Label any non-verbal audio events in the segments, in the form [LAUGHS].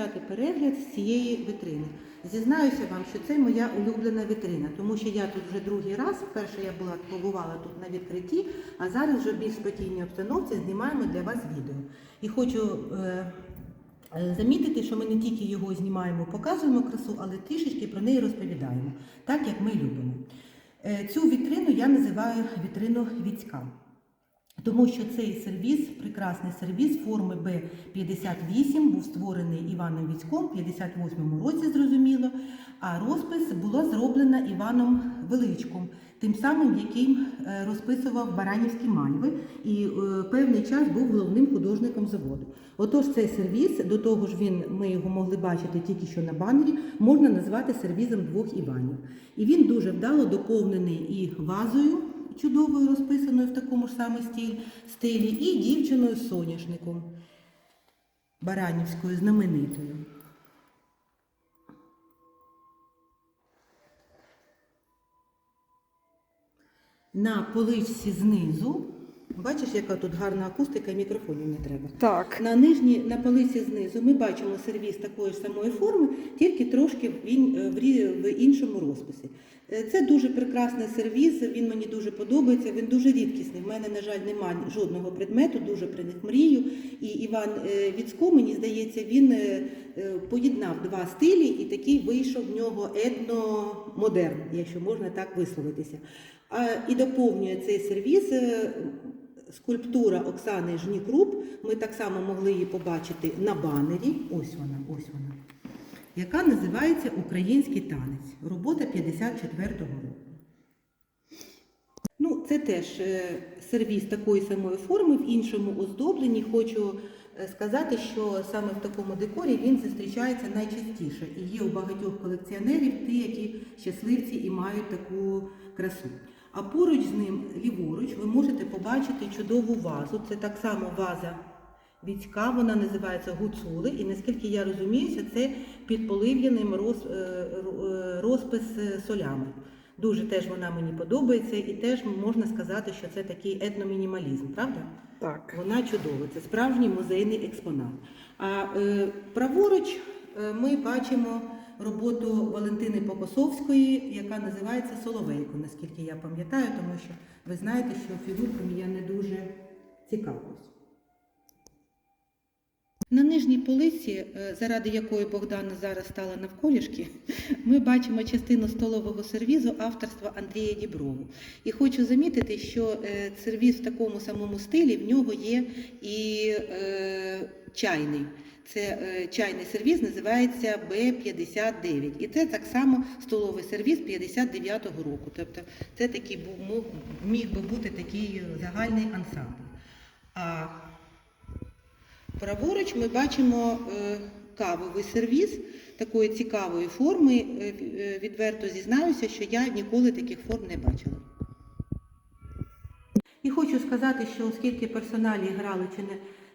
пропоную почати перегляд з цієї вітрини. Зізнаюся вам, що це моя улюблена вітрина, тому що я тут вже другий раз. Вперше я була побувала тут на відкритті, а зараз вже в більш спокійній обстановці знімаємо для вас відео. І хочу е, е, замітити, що ми не тільки його знімаємо, показуємо красу, але трішечки про неї розповідаємо, так як ми любимо. Е, цю вітрину я називаю вітрину Віцька. Тому що цей сервіс, прекрасний сервіс форми Б58, був створений Іваном Віцьком в 58-му році, зрозуміло, а розпис була зроблена Іваном Величком, тим самим, яким е, розписував Баранівські мальви і е, певний час був головним художником заводу. Отож, цей сервіс, до того ж він, ми його могли бачити тільки що на банері, можна назвати сервізом двох Іванів. І він дуже вдало доповнений і вазою чудовою розписаною в такому ж саме стилі, і дівчиною соняшником Баранівською знаменитою. На поличці знизу, бачиш, яка тут гарна акустика, і мікрофонів не треба. Так. На нижній на полиці знизу ми бачимо сервіс такої ж самої форми, тільки трошки в, ін- в, в іншому розписі. Е, Це дуже прекрасний сервіс, він мені дуже подобається, він дуже рідкісний. В мене, на жаль, немає жодного предмету, дуже при них мрію. І Іван е, Віцько, мені здається, він е, е, поєднав два стилі і такий вийшов в нього етномодерн, якщо можна так висловитися. А, і доповнює цей сервіс е, скульптура Оксани Жнікруп. Ми так само могли її побачити на банері. Ось вона, ось вона. Яка називається Український танець. Робота 54-го року. Ну, це теж е, сервіс такої самої форми, в іншому оздобленні. Хочу е, сказати, що саме в такому декорі він зустрічається найчастіше. І є у багатьох колекціонерів ті, які щасливці і мають таку красу. А поруч з ним, ліворуч, ви можете побачити чудову вазу. Це так само ваза Віцька, вона називається гуцули, і наскільки я розуміюся, це під полив'яним роз, е, е, розпис е, солями. Дуже теж вона мені подобається, і теж можна сказати, що це такий етномінімалізм, правда? Так. Вона чудова, це справжній музейний експонат. А е, праворуч е, ми бачимо роботу Валентини Покосовської, яка називається Соловейко, наскільки я пам'ятаю, тому що ви знаєте, що фігурками я не дуже цікавлюсь. На нижній полиці, е, заради якої Богдана зараз стала навколішки, [LAUGHS] ми бачимо частину столового сервізу авторства Андрія Діброви. І хочу замітити, що е, сервіз в такому самому стилі в нього є і е, чайний. Це е, чайний сервіз називається Б-59. І це так само столовий сервіз 59-го року. Тобто це такий був, міг би бути такий загальний ансамбль. Праворуч ми бачимо е, кавовий сервіс такої цікавої форми. Е, е, Відверто зізнаюся, що я ніколи таких форм не бачила. І хочу сказати, що оскільки персоналі грали чи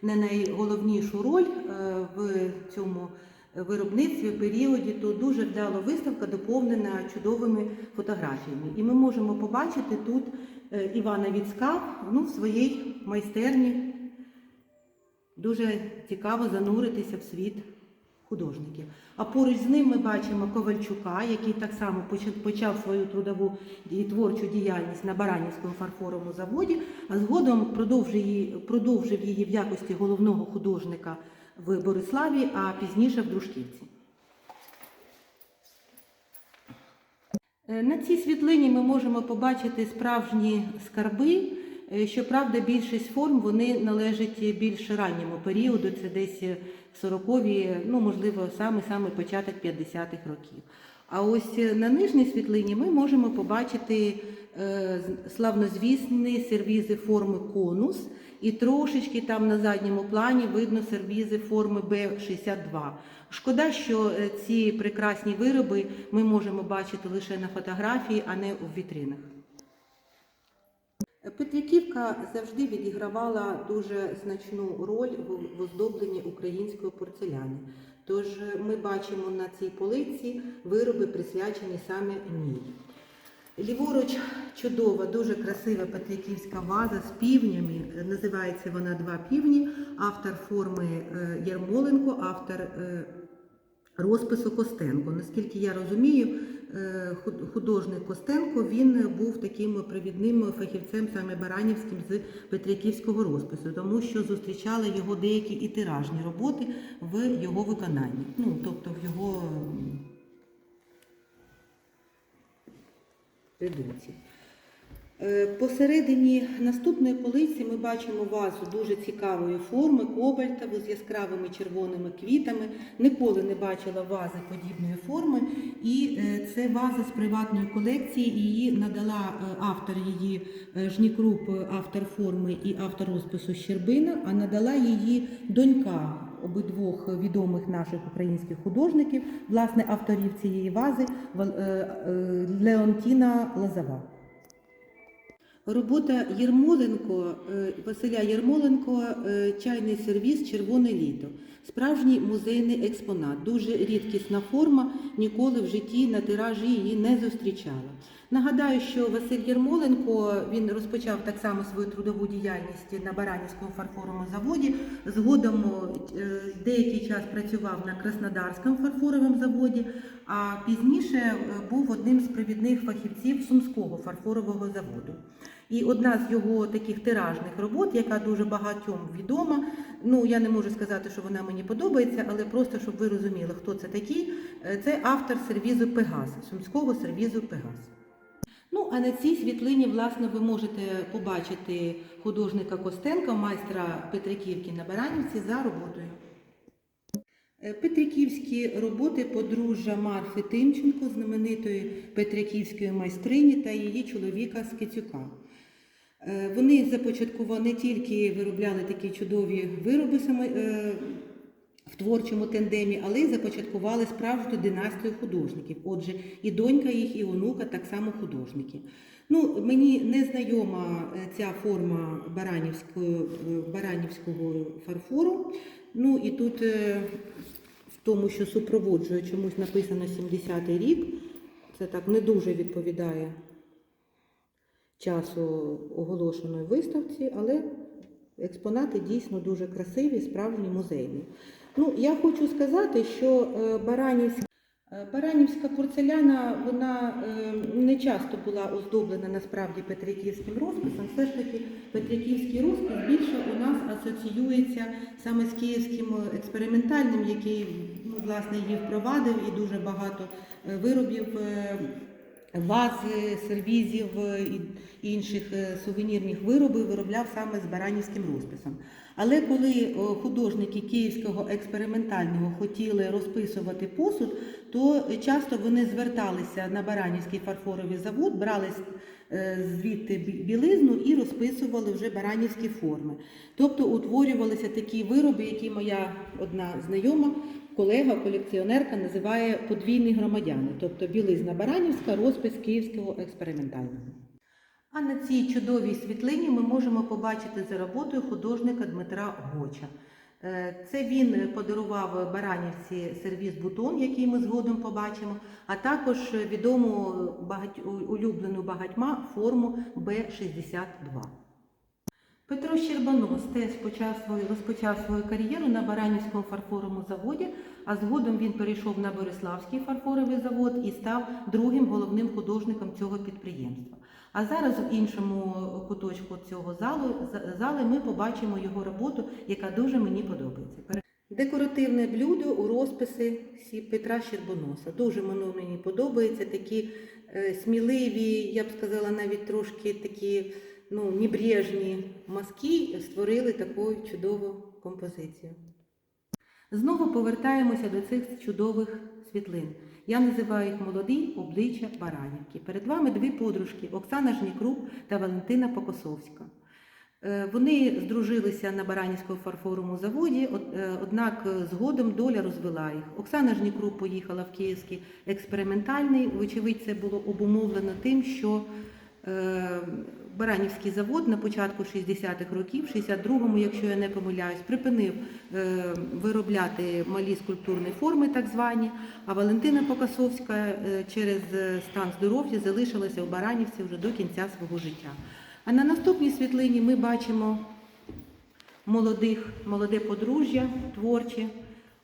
не, найголовнішу роль в цьому виробництві, періоді, то дуже вдало виставка доповнена чудовими фотографіями. І ми можемо побачити тут Івана Віцка ну, в своїй майстерні. Дуже цікаво зануритися в світ художників. А поруч з ним ми бачимо Ковальчука, який так само почав свою трудову і творчу діяльність на Баранівському фарфоровому заводі, а згодом продовжив її, в якості головного художника в Бориславі, а пізніше в Дружківці. Е, На цій світлині ми можемо побачити справжні скарби. Е, Щоправда, більшість форм вони належать більш ранньому періоду, це десь 40-ві, ну можливо, саме-саме початок 50-х років. А ось на нижній світлині ми можемо побачити е, славнозвісні сервізи форми конус, і трошечки там на задньому плані видно сервізи форми Б-62. Шкода, що е, ці прекрасні вироби ми можемо бачити лише на фотографії, а не у вітринах. Петриківка завжди відігравала дуже значну роль в оздобленні української порцеляни. Тож ми бачимо на цій полиці вироби, присвячені саме ній. Ліворуч чудова, дуже красива петриківська ваза з півнями. Е, Називається вона Два півні. Автор форми е, Ярмоленко, автор е, розпису Костенко. Наскільки я розумію, е, художник Костенко він був таким провідним фахівцем саме Баранівським з Петриківського розпису, тому що зустрічали його деякі і тиражні роботи в його виконанні. Ну, тобто в його. Е, Посередині наступної полиці ми бачимо вазу дуже цікавої форми, кобальтову з яскравими червоними квітами. Ніколи не бачила вази подібної форми. І е, це ваза з приватної колекції. Її надала е, автор її е, Жнікруп, е, автор форми і автор розпису Щербина, а надала її донька обидвох відомих наших українських художників, власне, авторів цієї вази е, е, Леонтіна Лозова. Робота Єрмоленко, е, Василя Єрмоленко, е, чайний сервіс Червоне літо. Справжній музейний експонат, дуже рідкісна форма, ніколи в житті на тиражі її не зустрічала. Нагадаю, що Василь Єрмоленко він розпочав так само свою трудову діяльність на Баранівському фарфоровому заводі. Згодом е, деякий час працював на Краснодарському фарфоровому заводі, а пізніше був одним з провідних фахівців Сумського фарфорового заводу. І одна з його таких тиражних робот, яка дуже багатьом відома. Ну я не можу сказати, що вона мені подобається, але просто щоб ви розуміли, хто це такий. е, Це автор сервізу Пегас, сумського сервізу Пегас. Ну, а на цій світлині, власне, ви можете побачити художника Костенка, майстра Петриківки на Баранівці за роботою. Е, Петриківські роботи подружжя Марфи Тимченко, знаменитої Петриківської майстрині та її чоловіка Скицюка. Е, Вони започаткували не тільки виробляли такі чудові вироби е, в творчому тендемі, але й започаткували справжню династію художників. Отже, і донька їх, і онука так само художники. Ну, мені не знайома е, ця форма баранівського, баранівського фарфору. Ну і тут в тому, що супроводжує чомусь написано 70-й рік. Це так не дуже відповідає часу оголошеної виставці, але експонати дійсно дуже красиві, справжні музейні. Ну, я хочу сказати, що е, Баранівська, е, Баранівська порцеляна вона е, не часто була оздоблена насправді Петриківським розписом. Все ж таки Петриківський розпис більше у нас асоціюється саме з київським експериментальним, який ну, власне її впровадив, і дуже багато виробів. Е, Вази, сервізів е, і інших е, сувенірних виробів виробляв саме з баранівським розписом. Але коли е, художники київського експериментального хотіли розписувати посуд, то часто вони зверталися на Баранівський фарфоровий завод, брали е, звідти білизну і розписували вже баранівські форми. Тобто утворювалися такі вироби, які моя одна знайома колега, колекціонерка називає подвійні громадяни, тобто білизна Баранівська, розпис Київського експериментального. А на цій чудовій світлині ми можемо побачити за роботою художника Дмитра Гоча. Е, Це він подарував Баранівці сервіс Бутон, який ми згодом побачимо, а також відому улюблену багатьма форму Б-62. Петро Щербанос теж почав свою, розпочав свою кар'єру на Баранівському фарфоровому заводі, а згодом він перейшов на Бориславський фарфоровий завод і став другим головним художником цього підприємства. А зараз в іншому куточку цього залу, зали ми побачимо його роботу, яка дуже мені подобається. Декоративне блюдо у розписи Петра Щербоноса. Дуже воно мені подобається. Такі е, сміливі, я б сказала, навіть трошки такі ну, небрежні мазки створили таку чудову композицію. Знову повертаємося до цих чудових світлин. Я називаю їх молоді обличчя Баранівки. Перед вами дві подружки Оксана Жнікруп та Валентина Покосовська. Е, Вони здружилися на Баранівському фарфоровому заводі, е, однак е, згодом доля розвела їх. Оксана Жнікруп поїхала в Київський експериментальний. Вочевидь, це було обумовлено тим, що Баранівський завод на початку 60-х років, в 62-му, якщо я не помиляюсь, припинив е, виробляти малі скульптурні форми, так звані. А Валентина Покасовська е, через е, стан здоров'я залишилася у Баранівці вже до кінця свого життя. А на наступній світлині ми бачимо молодих, молоде подружжя творче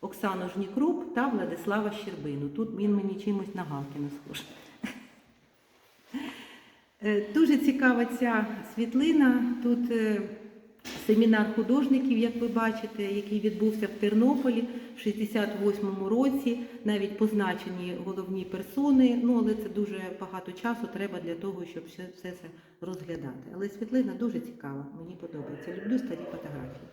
Оксану Жнікруп та Владислава Щербину. Тут він мені чимось на Галкіна схожий. Е, Дуже цікава ця світлина. Тут е, семінар художників, як ви бачите, який відбувся в Тернополі в 68-му році. Навіть позначені головні персони. Ну, але це дуже багато часу треба для того, щоб все, все це розглядати. Але світлина дуже цікава, мені подобається. Люблю старі фотографії.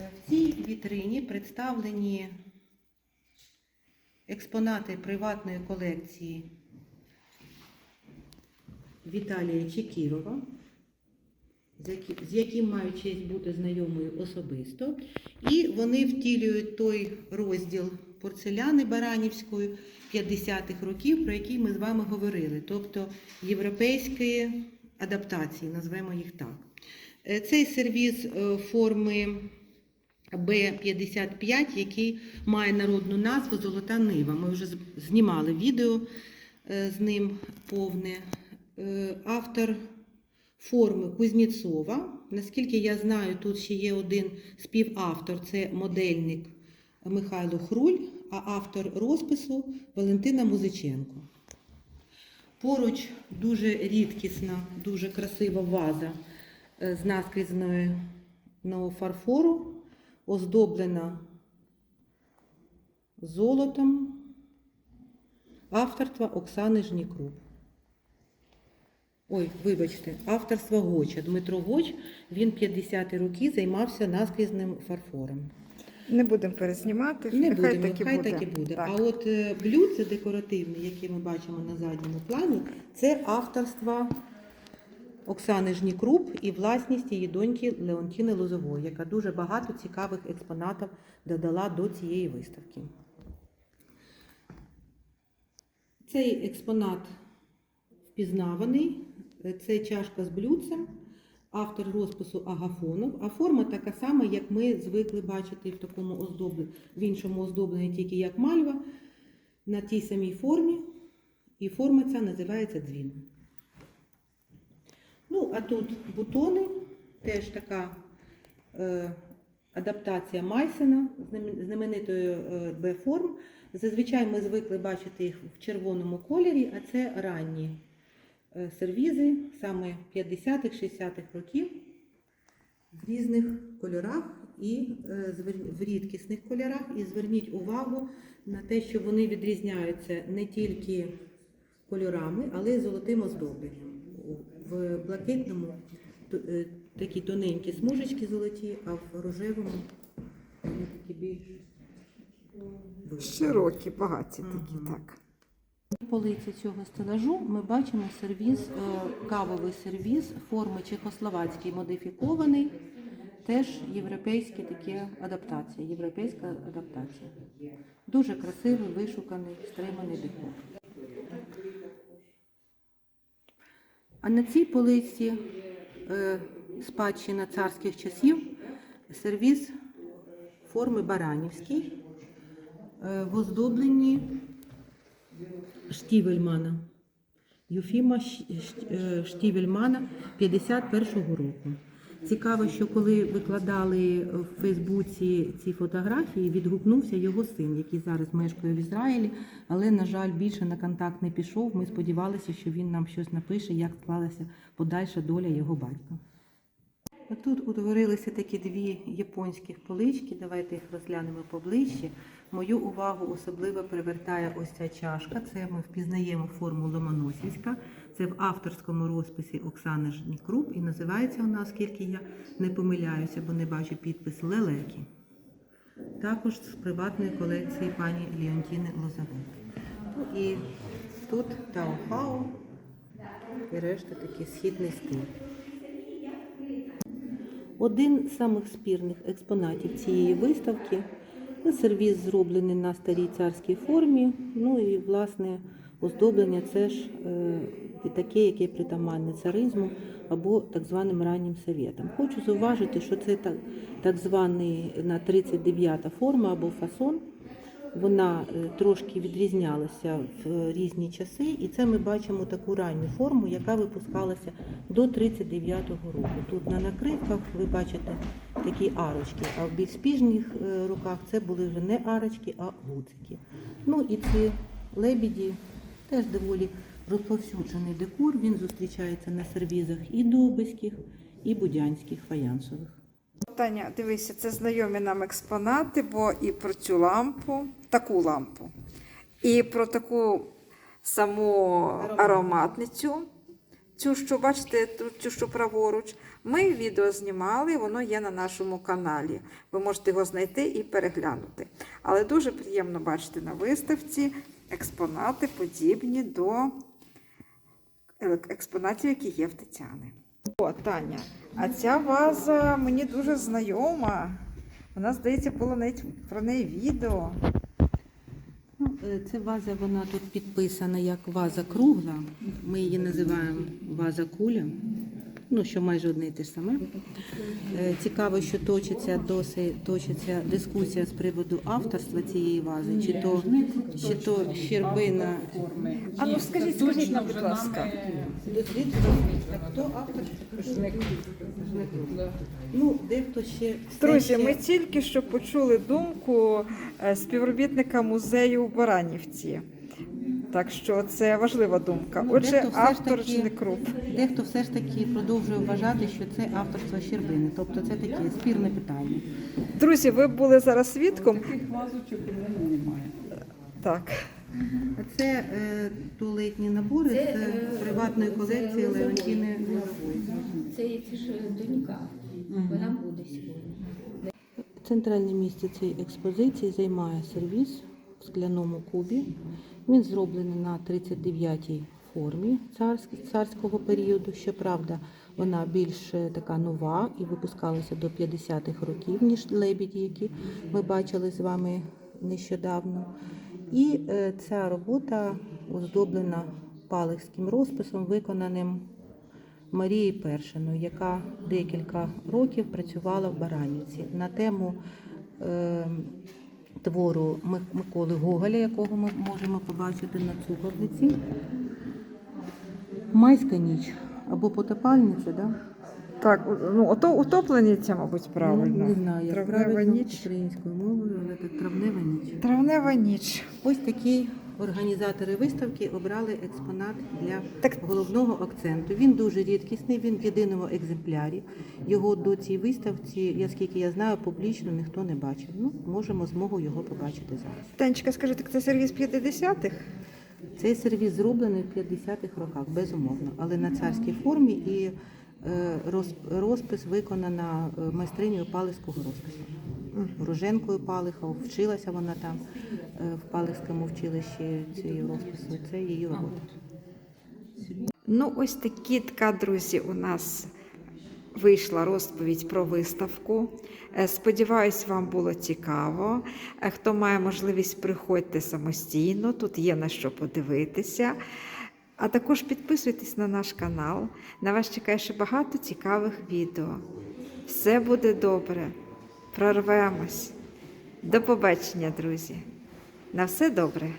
Е, В цій вітрині представлені експонати приватної колекції Віталія Чекірова, з яким маю честь бути знайомою особисто. І вони втілюють той розділ порцеляни Баранівської 50-х років, про який ми з вами говорили, тобто європейської адаптації, назвемо їх так. Е, Цей сервіз е, форми Б-55, який має народну назву Золота Нива. Ми вже знімали відео е, з ним повне. Е, Автор форми Кузнєцова. Наскільки я знаю, тут ще є один співавтор це модельник Михайло Хруль, а автор розпису Валентина Музиченко. Поруч дуже рідкісна, дуже красива ваза е, з наскрізного фарфору, оздоблена золотом авторства Оксани Жнікруп. Ой, вибачте, авторства Гоча. Дмитро Гоч, він 50-ті роки займався наскрізним фарфором. Не будемо перезнімати, Не будемо, так і хай буде. так і буде. Так. А от е, блюдце декоративне, яке ми бачимо на задньому плані, це авторство Оксани Жнікруп і власність її доньки Леонтіни Лозової, яка дуже багато цікавих експонатів додала до цієї виставки. Цей експонат впізнаваний. Це чашка з блюдцем, автор розпису Агафонов. А форма така сама, як ми звикли бачити в такому оздобленні, в іншому оздобленні тільки як мальва, на тій самій формі. І форма ця називається дзвін. Ну, а тут бутони, теж така е, адаптація Майсена, знамен- знаменитої е, Б-форм. Зазвичай ми звикли бачити їх в червоному кольорі, а це ранні е, сервізи, саме 50-х, 60-х років в різних кольорах і е, в рідкісних кольорах. І зверніть увагу на те, що вони відрізняються не тільки кольорами, але й золотим оздобленням. В блакитному е, такі тоненькі смужечки золоті, а в рожевому вони такі більш. Широкі, багаті такі, Мгм. так. полиці цього стелажу ми бачимо сервіз, е, кавовий сервіз форми чехословацький модифікований, теж європейські такі адаптації, європейська адаптація. Дуже красивий, вишуканий, стриманий декор. А на цій полиці е, спадщина царських часів сервіз форми Баранівський е, в оздобленні Штівельмана. Юфіма е, Штівельмана 51-го року. Цікаво, що коли викладали в Фейсбуці ці фотографії, відгукнувся його син, який зараз мешкає в Ізраїлі, але, на жаль, більше на контакт не пішов. Ми сподівалися, що він нам щось напише, як склалася подальша доля його батька. Тут утворилися такі дві японських полички. Давайте їх розглянемо поближче. Мою увагу особливо привертає ось ця чашка. Це ми впізнаємо форму Ломоносівська. Це в авторському розписі Оксани Жнікруп і називається вона, оскільки я не помиляюся, бо не бачу підпис лелеки. Також з приватної колекції пані Леонтіни Лозової. Ну і тут Тао-Хао і решта такий східний стиль. Один з самих спірних експонатів цієї виставки Сервіс зроблений на старій царській формі. Ну і власне оздоблення це ж е, таке, яке притаманне царизму або так званим раннім совєтам. Хочу зауважити, що це так, так званий на 39-та форма або фасон. Вона е, трошки відрізнялася в е, різні часи, і це ми бачимо таку ранню форму, яка випускалася до 39-го року. Тут на накривках ви бачите такі арочки, а в більш піжніх е, роках це були вже не арочки, а гуцики. Ну і ці лебіді теж доволі розповсюджений декор. Він зустрічається на сервізах і добиських, і будянських фаянсових. Таня, дивися, це знайомі нам експонати, бо і про цю лампу, таку лампу, і про таку саму ароматницю, цю, що бачите, цю, що праворуч. Ми відео знімали, воно є на нашому каналі. Ви можете його знайти і переглянути. Але дуже приємно бачити на виставці експонати, подібні до експонатів, які є в Тетяни. О, Таня, а ця ваза мені дуже знайома. Вона, здається, було навіть про неї відео. Ну, е, Це ваза, вона тут підписана як ваза кругла. Ми її називаємо ваза куля. Ну, що майже одне і те ж саме. Е, Цікаво, що точиться досить точиться дискусія з приводу авторства цієї вази, чи то, чи то Щербина. А ну скажіть, скажіть нам, будь ласка. Хто автор? Ну, дехто ще Друзі, ми тільки що почули думку е, співробітника музею у Баранівці. Так що це важлива думка. Ну, Отже, дехто все ж таки- не круп. Дехто все ж таки продовжує вважати, що це авторство Щербини. Тобто це таке спірне питання. Друзі, ви були зараз свідком. Таких вазочок у мене немає. Так. А це е, туалетні набори Це, з е, приватної колекції. Леонтіни Лозової. Це це ж донька. Вона буде сьогодні. Центральне місце цієї експозиції займає сервіс в скляному кубі. Він зроблений на 39-й формі царського періоду. Щоправда, вона більш е, така нова і випускалася до 50-х років, ніж лебіді, які ми бачили з вами нещодавно. І е, ця робота оздоблена палехським розписом, виконаним Марії Першиною, яка декілька років працювала в Баранівці на тему е, твору Миколи Гоголя, якого ми можемо побачити на цукорниці. Майська ніч або потопальниця, да? Так, ну ото утоплениця, мабуть, правильно. Ну, не знаю, як правильно ніч. українською мовою, але так травнева ніч. Травнева ніч. Ось такі організатори виставки обрали експонат для головного акценту. Він дуже рідкісний, він в єдиному екземплярі. Його до цій виставці, я скільки я знаю, публічно ніхто не бачив. Ну, можемо змогу його побачити зараз. Танечка, скажи, так це сервіс 50-х? Цей сервіс зроблений в 50-х роках, безумовно, але на царській формі і розпис виконана е, майстринею палицького розпису. Руженкою Палихов, вчилася вона там е, в Палихському училищі цієї розпису. Це її робота. Ну, ось такі така, друзі, у нас вийшла розповідь про виставку. Е, Сподіваюсь, вам було цікаво. Е, Хто має можливість, приходьте самостійно, тут є на що подивитися. А також підписуйтесь на наш канал. На вас чекає ще багато цікавих відео. Все буде добре. Прорвемось. До побачення, друзі. На все добре.